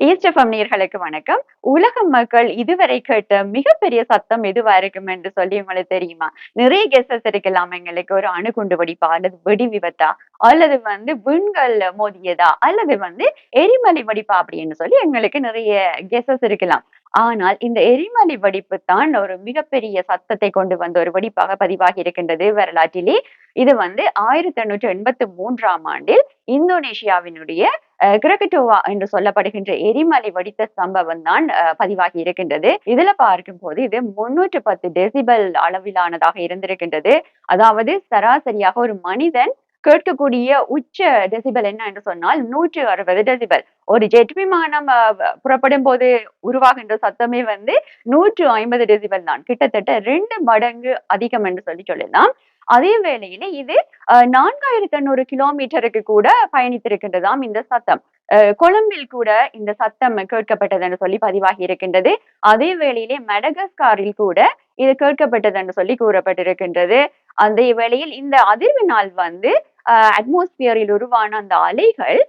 East FM நேர்களுக்கு வணக்கம். உலக மக்கள் இதுவரை கேட்ட மிகப்பெரிய சத்தம் எதுவா இருக்கும் என்று சொல்லி உங்களுக்கு தெரியுமா? நிறைய கெசஸ் இருக்கலாம் எங்களுக்கு. ஒரு அணுகுண்டு வெடிப்பா அல்லது வெடி விபத்தா அல்லது வந்து விண்கள் மோதியதா அல்லது வந்து எரிமலை வெடிப்பா அப்படின்னு சொல்லி எங்களுக்கு நிறைய கெசஸ் இருக்கலாம். ஆனால் இந்த எரிமலை வெடிப்பு தான் ஒரு மிகப்பெரிய சத்தத்தை கொண்டு வந்த ஒரு வெடிப்பாக பதிவாகி இருக்கின்றது வரலாற்றிலே. இது வந்து ஆயிரத்தி எண்ணூற்றி எண்பத்தி மூன்றாம் ஆண்டில் இந்தோனேஷியாவினுடைய கிரகட்டோவா என்று சொல்லப்படுகின்ற எரிமலை வெடித்த சம்பவம் தான் பதிவாகி இருக்கின்றது. இதுல பார்க்கும் போது இது முன்னூற்று பத்து டெசிபல் அளவிலானதாக இருந்திருக்கின்றது. அதாவது சராசரியாக ஒரு மனிதன் கேட்கக்கூடிய உச்ச டெசிபல் என்ன என்று சொன்னால் நூற்று அறுபது டெசிபல் ஒரு ஜெட் விமானம் புறப்படும் போது உருவாகின்ற சத்தமே வந்து நூற்று ஐம்பது டெசிபல் தான். கிட்டத்தட்ட ரெண்டு மடங்கு அதிகம் என்று சொல்லி சொல்லலாம். அதே வேளையில இது நான்காயிரத்தி எண்ணூறு கிலோமீட்டருக்கு கூட பயணித்திருக்கின்றதாம் இந்த சத்தம். கொழும்பில் கூட இந்த சத்தம் கேட்கப்பட்டது என்று சொல்லி பதிவாகி இருக்கின்றது. அதே வேளையிலே மெடகஸ்காரில் கூட இது கேட்கப்பட்டது என்று சொல்லி கூறப்பட்டிருக்கின்றது. அந்த வேளையில் இந்த அதிர்வினால் வந்து அட்மாஸ்பியரில் உருவான அந்த அலைகள்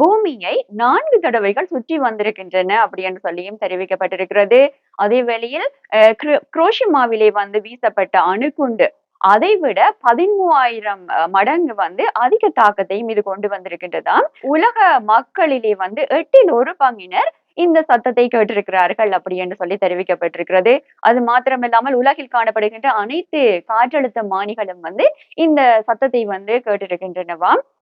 பூமியை நான்கு தடவைகள் சுற்றி வந்திருக்கின்றன அப்படி என்று சொல்லியும் தெரிவிக்கப்பட்டிருக்கிறது. அதே வேளையில் குரோஷிமாவிலே வந்து வீசப்பட்ட அணுகுண்டு அதை விட பதிமூவாயிரம் மடங்கு வந்து அதிக தாக்கத்தையும் இது கொண்டு வந்திருக்கின்றதாம். உலக மக்களிலே வந்து எட்டில் ஒரு பங்கினர் இந்த சத்தத்தை கேட்டிருக்கிறார்கள் அப்படி என்று சொல்லி தெரிவிக்கப்பட்டிருக்கிறது. அது மாத்திரமில்லாமல் உலகில் காணப்படுகின்ற அனைத்து காற்றழுத்த மானிகளும் வந்து இந்த சத்தத்தை வந்து கேட்டிருக்கின்றனவாம்.